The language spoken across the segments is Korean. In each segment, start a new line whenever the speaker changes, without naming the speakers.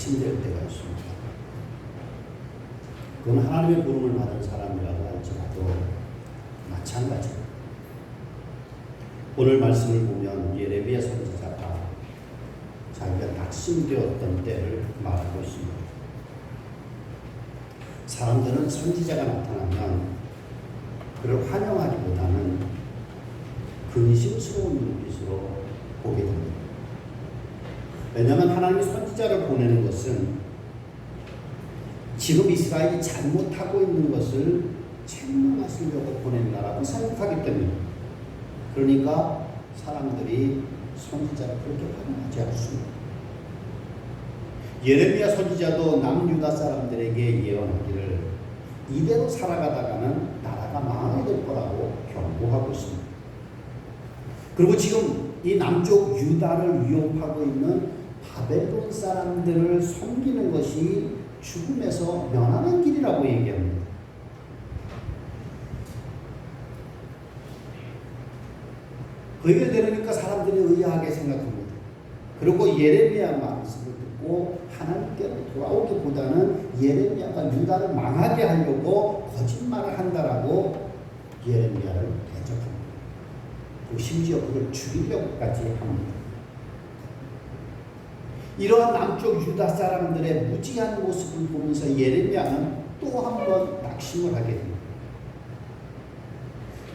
낙심될 때가 있습니다. 그건 하나님의 부름을 받은 사람이라고 할지라도 마찬가지입니다. 오늘 말씀을 보면 예레미야 선지자가 자기가 낙심되었던 때를 말하고 있습니다. 사람들은 선지자가 나타나면 그를 환영하기보다는 근심스러운 눈빛으로 보게 됩니다. 왜냐하면 하나님이 선지자를 보내는 것은 지금 이스라엘이 잘못하고 있는 것을 책망하시려고 보낸다라고 생각하기 때문에 그러니까 사람들이 선지자를 그렇게 환영하지 않습니다. 예레미야 선지자도 남유다 사람들에게 예언하기를 이대로 살아가다가는 나라가 망하게 될 거라고 경고하고 있습니다. 그리고 지금 이 남쪽 유다를 위협하고 있는 바벨론 사람들을 섬기는 것이 죽음에서 면하는 길이라고 얘기합니다. 그 얘기를 들으니까 사람들이 의아하게 생각합니다. 그리고 예레미야 말씀을 듣고 하나님께로 돌아오기보다는 예레미야가 유다를 망하게 하려고 거짓말을 한다라고 예레미야를 대적합니다. 심지어 그를 죽이려고까지 합니다. 이러한 남쪽 유다 사람들의 무지한 모습을 보면서 예레미야는 또 한 번 낙심을 하게 됩니다.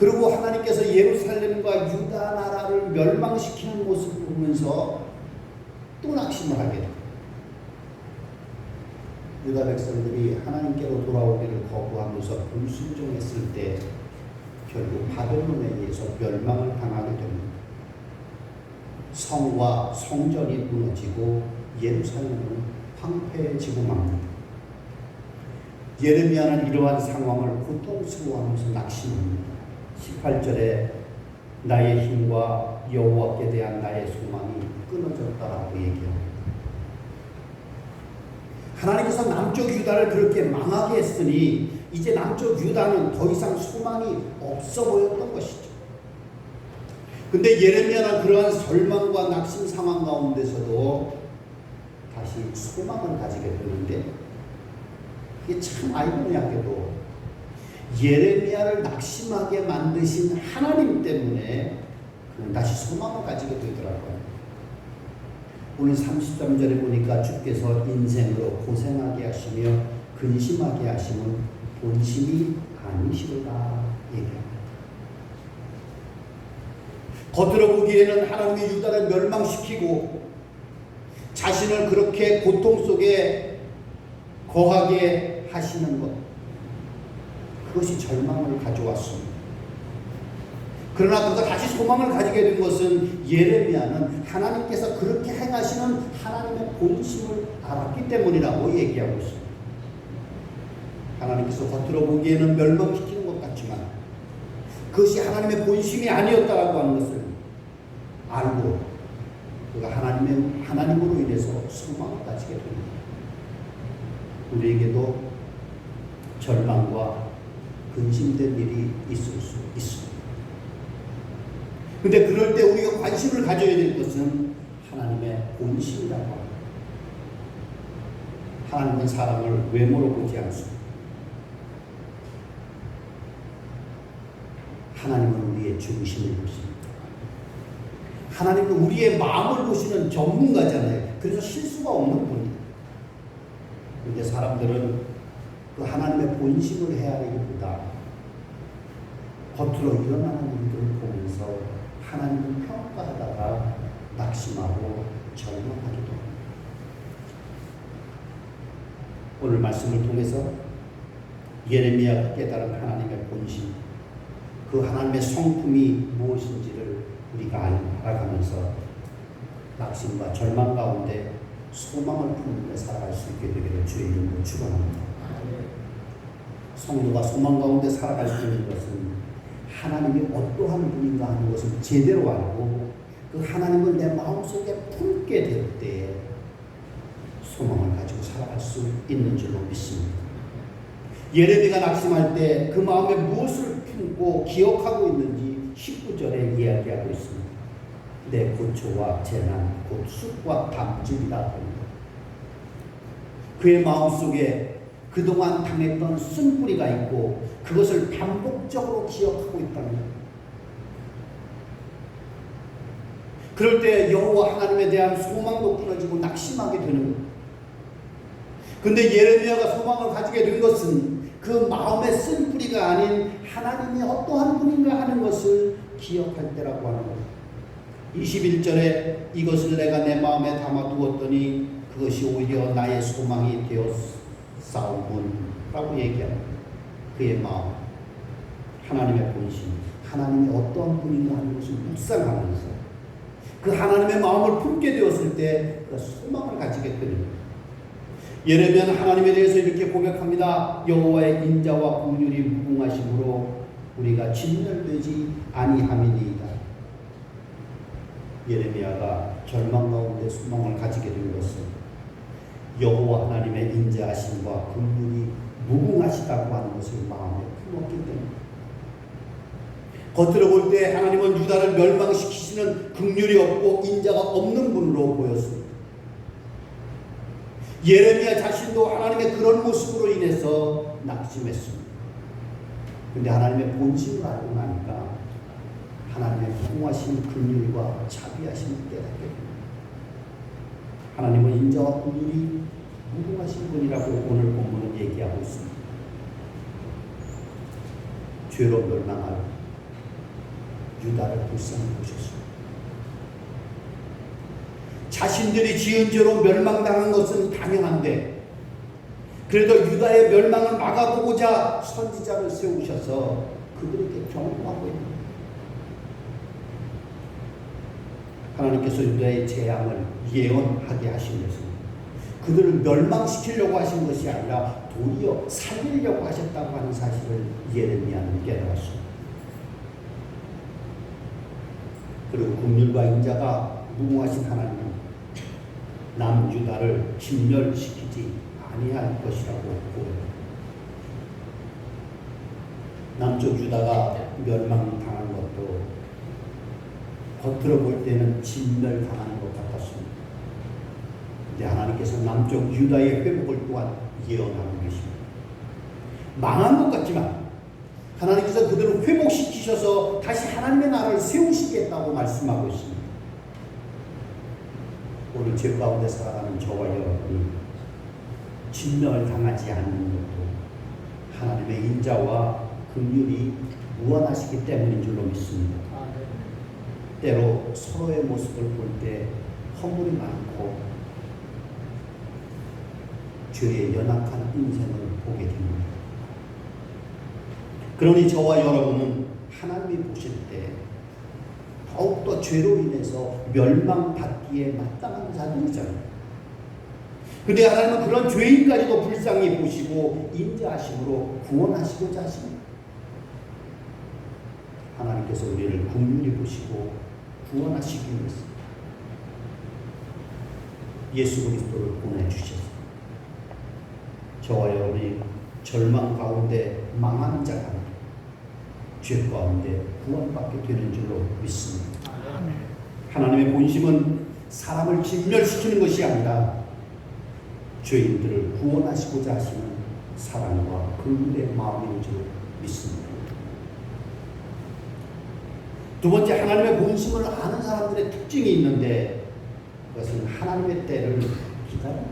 그리고 하나님께서 예루살렘과 유다 나라를 멸망시키는 모습을 보면서 또 낙심을 하게 됩니다. 유다 백성들이 하나님께로 돌아오기를 거부하면서 불순종했을 때 결국 바벨론에 의해서 멸망을 당하게 됩니다. 성과 성전이 무너지고 예루살렘은 황폐해지고 맙니다. 예레미야는 이러한 상황을 고통스러워하면서 낙심합니다. 18절에 나의 힘과 여호와께 대한 나의 소망이 끊어졌다라고 얘기합니다. 하나님께서 남쪽 유다를 그렇게 망하게 했으니 이제 남쪽 유다는 더 이상 소망이 없어 보였던 것이죠. 근데 예레미야는 그러한 절망과 낙심 상황 가운데서도 다시 소망을 가지게 되는데 이게 참 아이러니하게도 예레미야를 낙심하게 만드신 하나님 때문에 다시 소망을 가지게 되더라고요. 오늘 33절에 보니까 주께서 인생으로 고생하게 하시며 근심하게 하시는 본심이 아니시로다 얘기합니다. 겉으로 보기에는 하나님의 유다를 멸망시키고 자신을 그렇게 고통 속에 거하게 하시는 것 그것이 절망을 가져왔습니다. 그러나 그가 다시 소망을 가지게 된 것은 예레미야는 하나님께서 그렇게 행하시는 하나님의 본심을 알았기 때문이라고 얘기하고 있습니다. 하나님께서 겉으로 보기에는 멸망시키는 것 같지만 그것이 하나님의 본심이 아니었다라고 하는 것을 알고 그가 하나님의 하나님으로 인해서 소망을 가지게 됩니다. 우리에게도 절망과 근심된 일이 있을 수 있습니다. 근데 그럴 때 우리가 관심을 가져야 될 것은 하나님의 본심이라고 합니다. 하나님은 사람을 외모로 보지 않습니다. 하나님은 우리의 중심을 보십니다. 하나님은 우리의 마음을 보시는 전문가잖아요. 그래서 실수가 없는 분이에요. 그런데 사람들은 그 하나님의 본심을 헤아리기보다 겉으로 일어나는 일들을 보면서 하나님을 평가하다가 낙심하고 절망하기도 합니다. 오늘 말씀을 통해서 예레미야가 깨달은 하나님의 본심, 그 하나님의 성품이 무엇인지를 우리가 알 아가면서 낙심과 절망 가운데 소망을 품으며 살아갈 수 있게 되기를 주의 이름으로 축원합니다. 성도가 소망 가운데 살아갈 수 있는 것은 하나님이 어떠한 분인가 하는 것을 제대로 알고 그 하나님을 내 마음속에 품게 될 때에 소망을 가지고 살아갈 수 있는 줄로 믿습니다. 예레미가 낙심할 때 그 마음에 무엇을 품고 기억하고 있는지 19절에 이야기하고 있습니다. 내 고초와 재난, 곧 쑥과 담즙이라 합니다. 그의 마음속에 그동안 당했던 쓴뿌리가 있고 그것을 반복적으로 기억하고 있다는 거예요. 그럴 때 여호와 하나님에 대한 소망도 끊어지고 낙심하게 되는 거예요. 근데 예레미야가 소망을 가지게 된 것은 그 마음의 쓴 뿌리가 아닌 하나님이 어떠한 분인가 하는 것을 기억할 때라고 하는 거예요. 21절에 이것을 내가 내 마음에 담아두었더니 그것이 오히려 나의 소망이 되어 싸우군라고 얘기합니다. 그의 마음, 하나님의 본심, 하나님이 어떠한 분인가 하는 것을 묵상하면서 그 하나님의 마음을 품게 되었을 때 그 소망을 가지게 됩니다. 예레미야는 하나님에 대해서 이렇게 고백합니다. 여호와의 인자와 공률이 무궁하심으로 우리가 진멸되지 아니함이니이다. 예레미야가 절망 가운데 소망을 가지게 된 것은 여호와 하나님의 인자하심과 긍휼이 무궁하시다고 하는 것을 마음에 품었기 때문입니다. 겉으로 볼 때 하나님은 유다를 멸망시키시는 긍휼이 없고 인자가 없는 분으로 보였습니다. 예레미야 자신도 하나님의 그런 모습으로 인해서 낙심했습니다. 근데 하나님의 본심을 알고 나니까 하나님의 풍하신 긍휼과 자비하심을 깨닫게 됩니다. 하나님은 인자와 긍휼이 무궁하신 분이라고 오늘 본문은 얘기하고 있습니다. 죄로 멸망할 유다를 불쌍히 보셨습니다. 자신들이 지은 죄로 멸망당한 것은 당연한데 그래도 유다의 멸망을 막아보고자 선지자를 세우셔서 그들에게 경고하고 있는 하나님께서 유다의 재앙을 예언하게 하신 것은 그들을 멸망시키려고 하신 것이 아니라 도리어 살리려고 하셨다고 하는 사실을 예레미야는 깨달았습니다. 그리고 국률과 인자가 무궁하신 하나님은 남유다를 진멸시키지 아니할 것이라고 보여요. 남쪽 유다가 멸망당한 것도 겉으로 볼 때는 진멸당하는 것 같았습니다. 근데 하나님께서 남쪽 유다의 회복을 또한 예언하고 계십니다. 망한 것 같지만 하나님께서 그들을 회복시키셔서 다시 하나님의 나라를 세우시겠다고 말씀하고 있습니다. 오늘 죄 가운데 살아가는 저와 여러분이 진멸을 당하지 않는 것도 하나님의 인자와 긍휼이 무한하시기 때문인 줄로 믿습니다. 때로 서로의 모습을 볼 때 허물이 많고 죄의 연약한 인생을 보게 됩니다. 그러니 저와 여러분은 하나님이 보실 때 더욱더 죄로 인해서 멸망받기에 마땅한 자들이잖아요. 근데 하나님은 그런 죄인까지도 불쌍히 보시고 인자하심으로 구원하시고자 하십니다. 하나님께서 우리를 국률이 보시고 구원하시기 위해서 예수 그리스도를 보내주셔서 저와 여러분이 절망 가운데 망하는 자가 죄 가운데 구원받게 되는 줄로 믿습니다. 하나님의 본심은 사람을 진멸시키는 것이 아니라 죄인들을 구원하시고자 하시는 사랑과 긍휼의 마음인 줄 믿습니다. 두 번째 하나님의 본심을 아는 사람들의 특징이 있는데 그것은 하나님의 때를 기다립니다.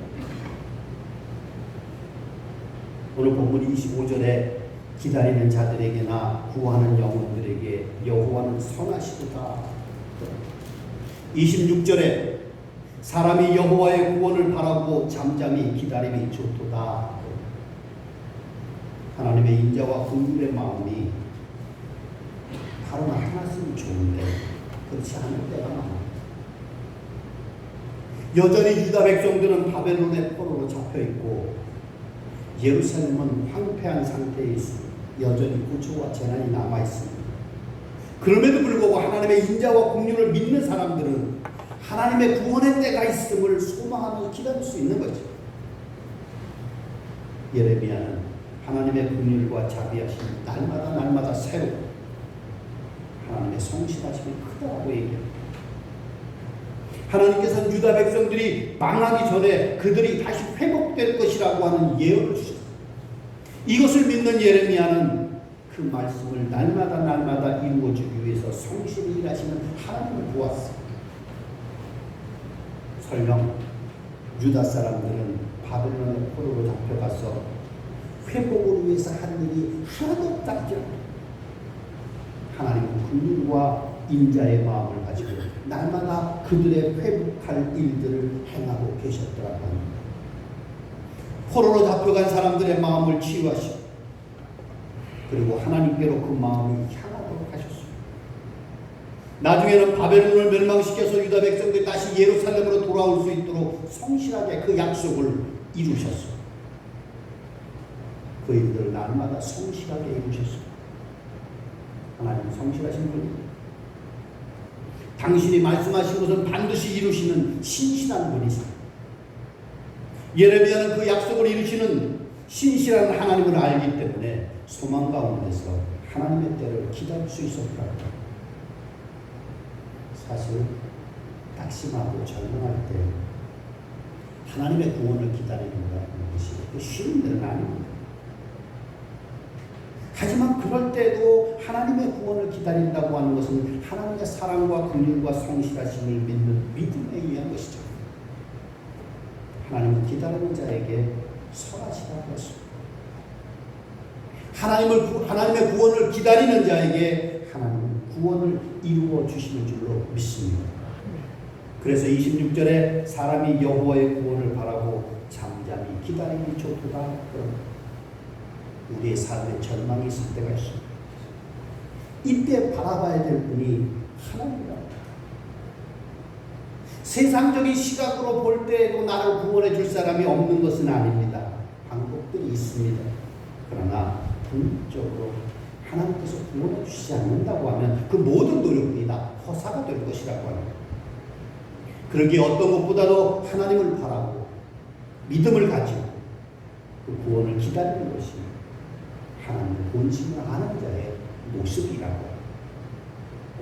오늘 본문 25절에 기다리는 자들에게나 구하는 영혼들에게 여호와는 선하시도다. 26절에 사람이 여호와의 구원을 바라고 잠잠히 기다림이 좋도다. 하나님의 인자와 긍휼의 마음이 바로 나타났으면 좋은데 그렇지 않을 때가 많아요. 여전히 유다 백성들은 바벨론의 포로로 잡혀 있고 예루살렘은 황폐한 상태에 있습니다. 여전히 고초와 재난이 남아 있습니다. 그럼에도 불구하고 하나님의 인자와 공륜을 믿는 사람들은 하나님의 구원의 때가 있음을 소망하면서 기다릴 수 있는 거죠. 예레미야는 하나님의 긍휼과 자비하심 날마다 날마다 하나님의 성실하심이 크다고 얘기합니다. 하나님께서는 유다 백성들이 망하기 전에 그들이 다시 회복될 것이라고 하는 예언을 주셨어요. 이것을 믿는 예레미야는 그 말씀을 날마다 날마다 이루어주기 위해서 성실히 일하시는 하나님을 보았어요. 설령 유다 사람들은 바벨론의 포로로 잡혀가서 회복을 위해서 한 일이 하나도 없다죠. 하나님은 국민과 인자의 마음을 가지고 날마다 그들의 회복할 일들을 행하고 계셨더라고 합니다. 포로로 잡혀간 사람들의 마음을 치유하시고 그리고 하나님께로 그 마음을 향하도록 하셨습니다. 나중에는 바벨론을 멸망시켜서 유다 백성들이 다시 예루살렘으로 돌아올 수 있도록 성실하게 그 약속을 이루셨어요. 그 일들을 날마다 성실하게 이루셨어요. 하나님 성실하신 분입니다. 당신이 말씀하신 것은 반드시 이루시는 신실한 분이세요. 예레미야는 그 약속을 이루시는 신실한 하나님을 알기 때문에 소망 가운데서 하나님의 때를 기다릴 수 있었더라고요. 사실 낙심하고 절망할 때 하나님의 구원을 기다리는 것이 쉬운 일은 아닙니다. 하지만 그럴 때도 하나님의 구원을 기다린다고 하는 것은 하나님의 사랑과 긍휼과 성실하심을 믿는 믿음에 의한 것이죠. 하나님은 기다리는 자에게 선하시다고 했습니다. 하나님의 구원을 기다리는 자에게 하나님은 구원을 이루어 주시는 줄로 믿습니다. 그래서 26절에 사람이 여호와의 구원을 바라고 잠잠히 기다리는 좋도다 그럽니다. 우리의 삶에 절망이 있을 때가 있습니다. 이때 바라봐야 될 분이 하나님이다. 세상적인 시각으로 볼 때에도 나를 구원해 줄 사람이 없는 것은 아닙니다. 방법들이 있습니다. 그러나 궁극적으로 하나님께서 구원해 주시지 않는다고 하면 그 모든 노력들이 다 허사가 될 것이라고 합니다. 그러기에 어떤 것보다도 하나님을 바라고 믿음을 가지고 그 구원을 기다리는 것이 하나님의 본심을 아는 자의 모습이라고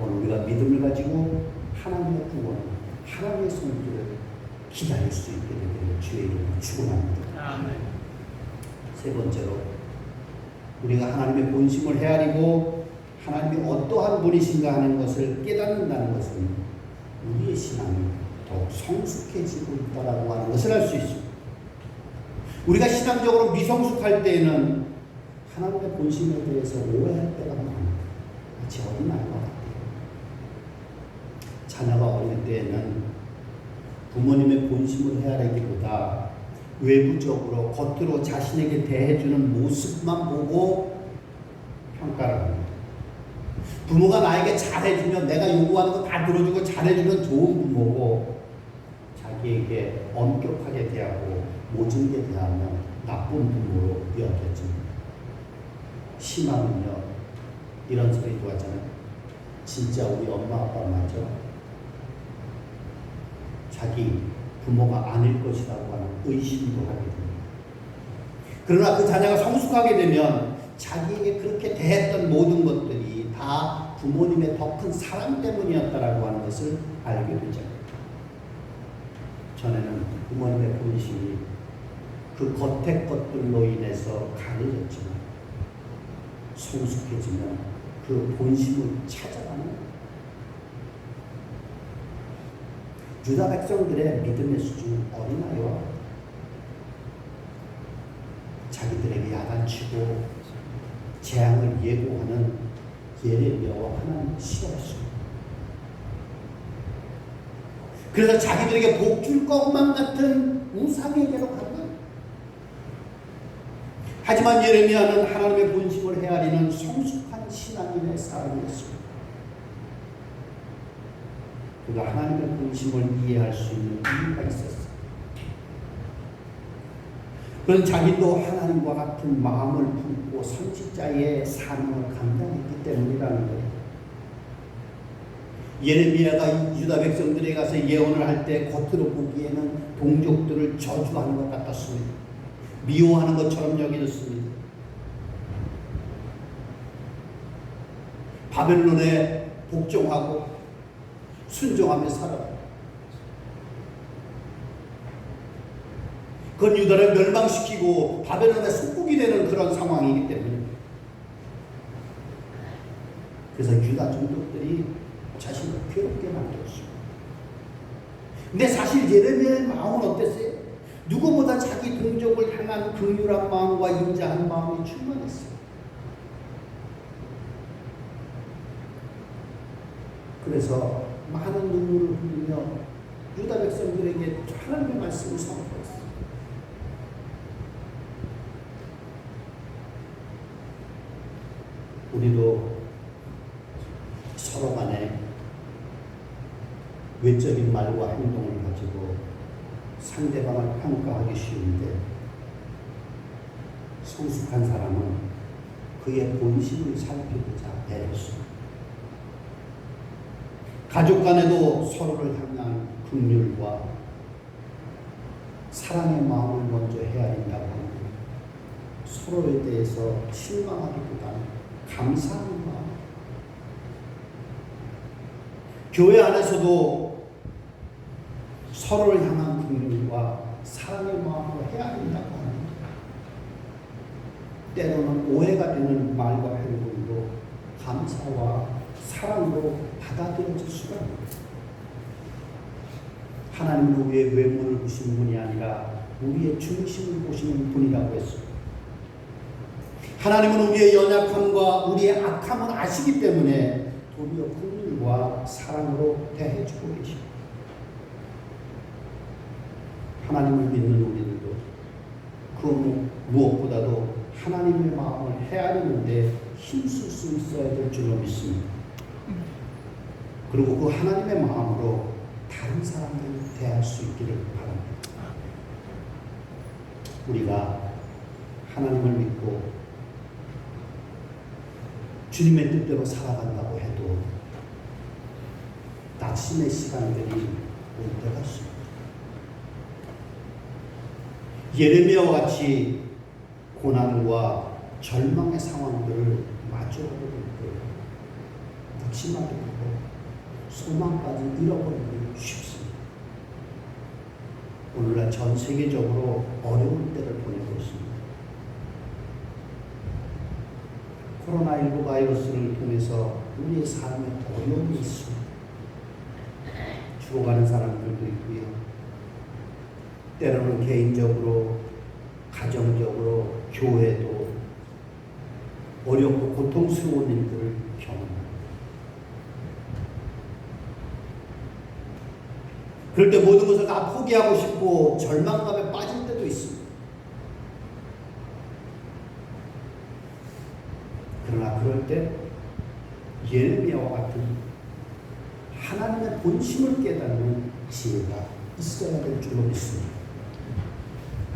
오늘 우리가 믿음을 가지고 하나님의 구원을 하나님의 손길을 기다릴 수 있게 되기를 주의 이름으로 축원합니다.
아멘.
세 번째로 우리가 하나님의 본심을 헤아리고 하나님이 어떠한 분이신가 하는 것을 깨닫는다는 것은 우리의 신앙이 더욱 성숙해지고 있다라고 하는 것을 알 수 있습니다. 우리가 신앙적으로 미성숙할 때에는 하나님의 본심에 대해서 오해할 때가 많아요. 마치 어린 아이와 같아요. 자녀가 어릴 때에는 부모님의 본심을 헤아리기보다 외부적으로 겉으로 자신에게 대해주는 모습만 보고 평가를 합니다. 부모가 나에게 잘해주면 내가 요구하는 거 다 들어주고 잘해주면 좋은 부모고 자기에게 엄격하게 대하고 모질게 대하면 나쁜 부모로 여겨집니 다. 심하면요 이런 소리도 하잖아요. 진짜 우리 엄마 아빠 맞죠? 자기 부모가 아닐 것이라고 하는 의심도 하게 됩니다. 그러나 그 자녀가 성숙하게 되면 자기에게 그렇게 대했던 모든 것들이 다 부모님의 더 큰 사랑 때문이었다라고 하는 것을 알게 되죠. 전에는 부모님의 본심이 그 겉의 것들로 인해서 가려졌지만 성숙해지면 그 본심을 찾아가는 유다 백성들의 믿음의 수준은 어린아이와. 자기들에게 야단치고 재앙을 예고하는 예레미야와 하나님을 싫어했습니다. 그래서 자기들에게 복 줄 것만 같은 우상에게로 간 거예요. 하지만 예레미야는 하나님의 본심을 헤아리는 성숙한 신앙인의 사람이었습니다. 그가 하나님의 본심을 이해할 수 있는 이유가 있었어요. 그는 자기도 하나님과 같은 마음을 품고 선지자의 사명을 감당했기 때문이라는 거예요. 예레미야가 유다 백성들에 가서 예언을 할 때 겉으로 보기에는 동족들을 저주하는 것 같았습니다. 미워하는 것처럼 여겨졌습니다. 바벨론에 복종하고 순종하며 살아. 그건 유다를 멸망시키고 바벨론의 속국이 되는 그런 상황이기 때문에. 그래서 유다 종족들이 자신을 괴롭게 만들었습니다. 근데 사실 예레미야의 마음은 어땠어요? 누구보다 자기 동족을 향한 긍휼한 마음과 인자한 마음이 충만했어요. 그래서 많은 눈물을 흘리며 유다 백성들에게 하나님의 말씀을 선포했어요. 우리도 서로 간에 외적인 말과 행동을 가지고 상대방을 평가하기 쉬운데 성숙한 사람은 그의 본심을 살피고자 애를 씁니다. 가족 간에도 서로를 향한 긍휼과 사랑의 마음을 먼저 헤아린다고 하는 서로에 대해서 실망하기보다는 감사하는 마음. 교회 안에서도 서로를 향한 긍휼 과 사랑의 마음으로 헤아린다고 하는 때로는 오해가 되는 말과 행동도 감사와 사랑으로 받아들여질 수가 있습니다. 하나님은 우리의 외모를 보시는 분이 아니라 우리의 중심을 보시는 분이라고 했습니다. 하나님은 우리의 연약함과 우리의 악함을 아시기 때문에 도리어 긍휼과 사랑으로 대해주고 계십니다. 하나님을 믿는 우리들도 그 무엇보다도 하나님의 마음을 헤아리는데 힘쓸 수 있어야 될 줄로 믿습니다. 그리고 그 하나님의 마음으로 다른 사람들을 대할 수 있기를 바랍니다. 우리가 하나님을 믿고 주님의 뜻대로 살아간다고 해도 낙심의 시간들이 올 때가 있습니다. 예레미야와 같이 고난과 절망의 상황들을 마주하게 될 거예요. 낙심하게 되고 소망까지 잃어버리기 쉽습니다. 오늘날 전 세계적으로 어려운 때를 보내고 있습니다. 코로나19 바이러스를 통해서 우리의 삶에 어려움이 있습니다. 죽어가는 사람들도 있고요. 때로는 개인적으로, 가정적으로, 교회도 어렵고 고통스러운 일들을 경험합니다. 그럴 때 모든 것을 다 포기하고 싶고 절망감에 빠질 때도 있습니다. 그러나 그럴 때 예레미야와 같은 하나님의 본심을 깨닫는 지혜가 있어야 될 줄로 믿습니다.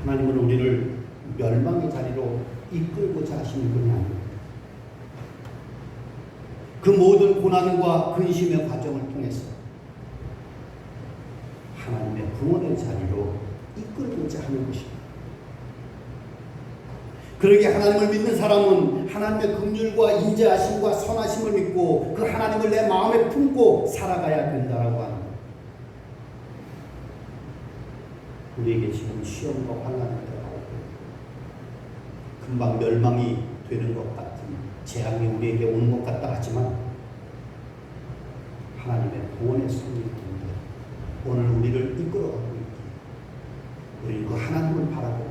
하나님은 우리를 멸망의 자리로 이끌고자 하시는 분이 아닙니다. 그 모든 고난과 근심의 과정을 통해서 하나님의 구원의 자리로 이끌고자 하는 것입니다. 그러게 하나님을 믿는 사람은 하나님의 긍휼과 인자하심과 선하심을 믿고 그 하나님을 내 마음에 품고 살아가야 된다라고 것. 우리에게 지금 시험과 환난을 당하고 금방 멸망이 되는 것 같은 재앙이 우리에게 오는 것 같다 하지만 하나님의 구원의 손이 있는데 오늘 우리를 이끌어가고 있기에 우리는 그 하나님을 바라보고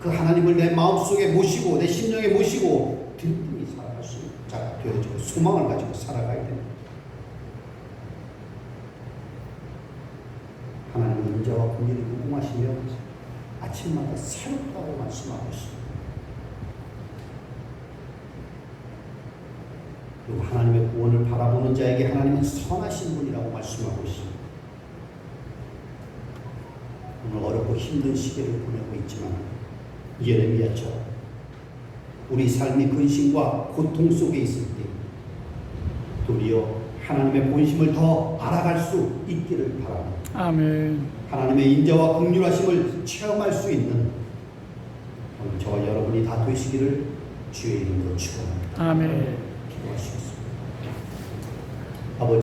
그 하나님을 내 마음속에 모시고 내 심령에 모시고 든든히 살아갈 수 있는 자가 되어지고 소망을 가지고 살아가야 됩니다. 하나님은 인자와 공의를 무궁하시며 아침마다 새롭다고 말씀하고 있습니다. 그리고 하나님의 구원을 바라보는 자에게 하나님은 선하신 분이라고 말씀하고 있습니다. 오늘 어렵고 힘든 시기를 보내고 있지만 예레미야처럼 우리 삶이 근심과 고통 속에 있을 때 도리어 하나님의 본심을 더 알아갈 수 있기를 바랍니다.
아멘.
하나님의 인자와 긍휼하심을 체험할 수 있는 저와 여러분이 다 되시기를 주의 이름으로 축원합니다.
아멘.
기도하시고